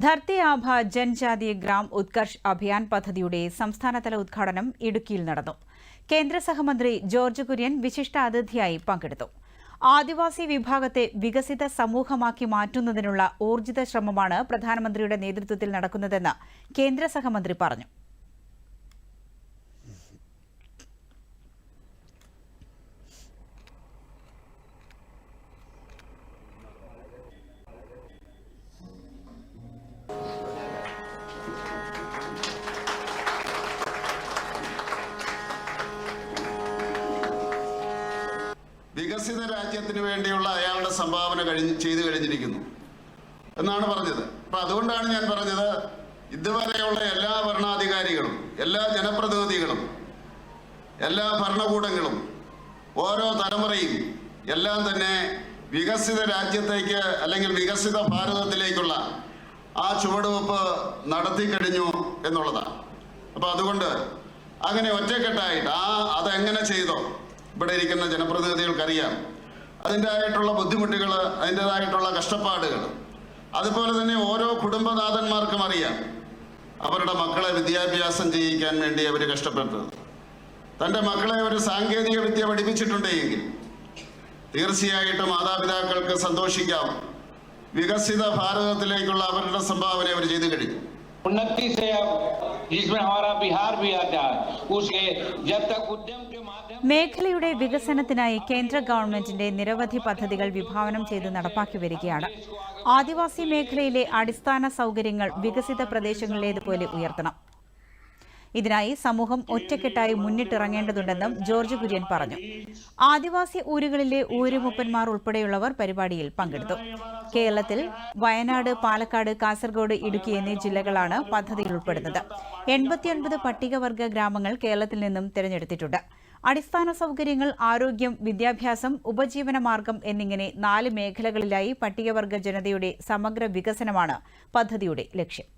ധർത്തി ആഭ ജൻജാതി ഗ്രാം ഉത്കർഷ് അഭിയാൻ പദ്ധതിയുടെ സംസ്ഥാനതല ഉദ്ഘാടനം ഇടുക്കിയിൽ നടന്നു. കേന്ദ്ര സഹമന്ത്രി ജോർജ് കുര്യൻ വിശിഷ്ടാതിഥിയായി പങ്കെടുത്തു. ആദിവാസി വിഭാഗത്തെ വികസിത സമൂഹമാക്കി മാറ്റുന്നതിനുള്ള ഊർജിത ശ്രമമാണ് പ്രധാനമന്ത്രിയുടെ നേതൃത്വത്തിൽ നടക്കുന്നതെന്ന് കേന്ദ്ര സഹമന്ത്രി പറഞ്ഞു. വികസിത രാജ്യത്തിന് വേണ്ടിയുള്ള അയാളുടെ സംഭാവന കഴിഞ്ഞ് ചെയ്തു കഴിഞ്ഞിരിക്കുന്നു. എന്നാണ് പറഞ്ഞത്. അപ്പൊ അതുകൊണ്ടാണ് ഞാൻ പറഞ്ഞത് ഇതുവരെയുള്ള എല്ലാ ഭരണാധികാരികളും എല്ലാ ജനപ്രതിനിധികളും എല്ലാ ഭരണകൂടങ്ങളും ഓരോ തലമുറയും എല്ലാം തന്നെ വികസിത രാജ്യത്തേക്ക് അല്ലെങ്കിൽ വികസിത ഭാരതത്തിലേക്കുള്ള ആ ചുവടുവെപ്പ് നടത്തി കഴിഞ്ഞു എന്നുള്ളതാണ്. അപ്പൊ അതുകൊണ്ട് അങ്ങനെ ഒറ്റക്കെട്ടായിട്ട് ആ അതെങ്ങനെ ചെയ്തോ ഇവിടെ ഇരിക്കുന്ന ജനപ്രതിനിധികൾക്കറിയാം. അതിന്റെതായിട്ടുള്ള ബുദ്ധിമുട്ടുകൾ അതിന്റെതായിട്ടുള്ള കഷ്ടപ്പാടുകൾ അതുപോലെ തന്നെ ഓരോ കുടുംബനാഥന്മാർക്കും അറിയാം. അവരുടെ മക്കളെ വിദ്യാഭ്യാസം ചെയ്യിക്കാൻ വേണ്ടി അവർ കഷ്ടപ്പെട്ടത്. തന്റെ മക്കളെ ഒരു സാങ്കേതിക വിദ്യ പഠിപ്പിച്ചിട്ടുണ്ടെങ്കിൽ തീർച്ചയായിട്ടും മാതാപിതാക്കൾക്ക് സന്തോഷിക്കാം. വികസിത ഭാരതത്തിലേക്കുള്ള അവരുടെ സംഭാവന അവർ ചെയ്തു കഴിഞ്ഞു जिसमें हमारा बिहार भी आता है उसके जब तक उद्यम के माध्यम മേഖലയുടെ വികസനത്തിനായി കേന്ദ്ര ഗവൺമെന്റിന്റെ നിരവധി പദ്ധതികൾ വിഭാവനം ചെയ്ത് നടപ്പാക്കി വരികയാണ് ആദിവാസി മേഖലയിലെ അടിസ്ഥാന സൗകര്യങ്ങൾ വികസിത പ്രദേശങ്ങളിലേതുപോലെ ഉയർത്തണം ഇതിനായി സമൂഹം ഒറ്റക്കെട്ടായി മുന്നിട്ടിറങ്ങേണ്ടതുണ്ടെന്നും ജോർജ് കുര്യൻ പറഞ്ഞു. ആദിവാസി ഊരുകളിലെ ഊരുമുപ്പന്മാർ ഉൾപ്പെടെയുള്ളവർ പരിപാടിയിൽ പങ്കെടുത്തു. കേരളത്തിൽ വയനാട് പാലക്കാട് കാസർഗോഡ് ഇടുക്കി എന്നീ ജില്ലകളാണ് പദ്ധതിയിൽ ഉൾപ്പെടുന്നത്. എൺപത്തിയൊൻപത് പട്ടികവർഗ ഗ്രാമങ്ങൾ കേരളത്തിൽ നിന്നും തിരഞ്ഞെടുത്തിട്ടുണ്ട്. അടിസ്ഥാന സൗകര്യങ്ങൾ ആരോഗ്യം വിദ്യാഭ്യാസം ഉപജീവന മാർഗം എന്നിങ്ങനെ നാല് മേഖലകളിലായി പട്ടികവർഗ ജനതയുടെ സമഗ്ര വികസനമാണ് പദ്ധതിയുടെ ലക്ഷ്യം.